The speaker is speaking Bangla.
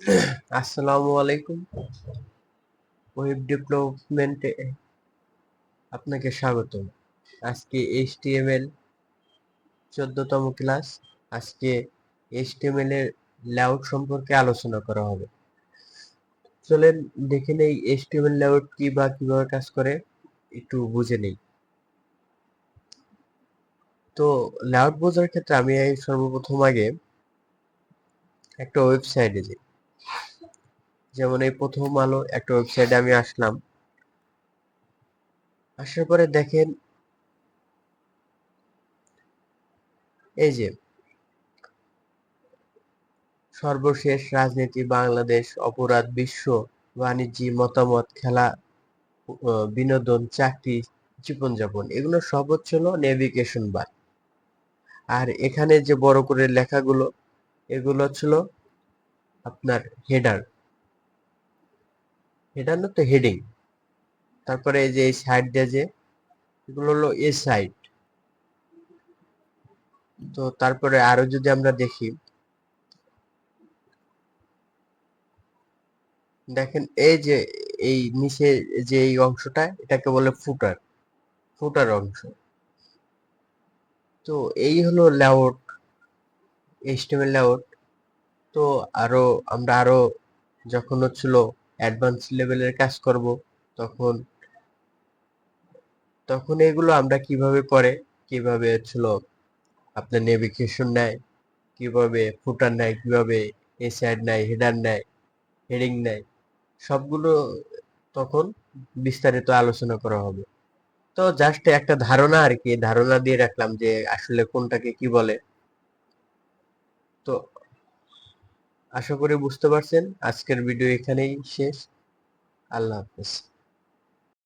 আসসালামু আলাইকুম। ওয়েব ডেভেলপমেন্টে আপনাকে স্বাগতম। আজকে এইচটিএমএল চোদ্দতম ক্লাস আজকে এইচটিএমএল এর লেআউট সম্পর্কে আলোচনা করা হবে। চলেন দেখে নেই এইচটিএমএল লেআউট কি বা কীভাবে কাজ করে। একটু বুঝে নেই। তো লেআউট বোঝার ক্ষেত্রে আমি সর্বপ্রথম আগে একটা ওয়েবসাইটে যাই। যেমন এই প্রথম আলো একটা ওয়েবসাইটে আমি আসলাম। আসার পরে দেখেন, এই যে সর্বশেষ রাজনীতি, বাংলাদেশ, অপরাধ, বিশ্ব বাণিজ্য, মতামত, খেলা বিনোদন, চাকরি, জীবনযাপন, এগুলো সব হচ্ছিল নেভিগেশন বার আর এখানে যে বড় করে লেখাগুলো, এগুলো ছিল আপনার হেডার হেডার হলো তো হেডিং তারপরে এই যে এই সাইড দিয়ে যে, এগুলো হলো এ সাইড তো তারপরে আরও যদি আমরা দেখি, দেখেন এই যে এই নিচে যে এই অংশটা, এটাকে বলে ফুটার ফুটার অংশ। তো এই হলো লেআউট এইচটিএমএল লেআউট তো আরও, আমরা আরও যখন হচ্ছিল অ্যাডভান্স লেভেলের কাজ করব, তখন তখন এগুলো আমরা কীভাবে করে কীভাবে হচ্ছিল আপনার নেভিগেশন নেয়, কীভাবে ফুটার নেয়, কীভাবে এ সাইড নেয় হেডার নেয় হেডিং নেয়, সবগুলো তখন বিস্তারিত আলোচনা করা হবে। তো জাস্ট একটা ধারণা আর কি, ধারণা দিয়ে রাখলাম যে আসলে কোনটাকে কি বলে। তো আশা করি বুঝতে পারছেন। আজকের ভিডিও এখানেই শেষ। আল্লাহ হাফেজ।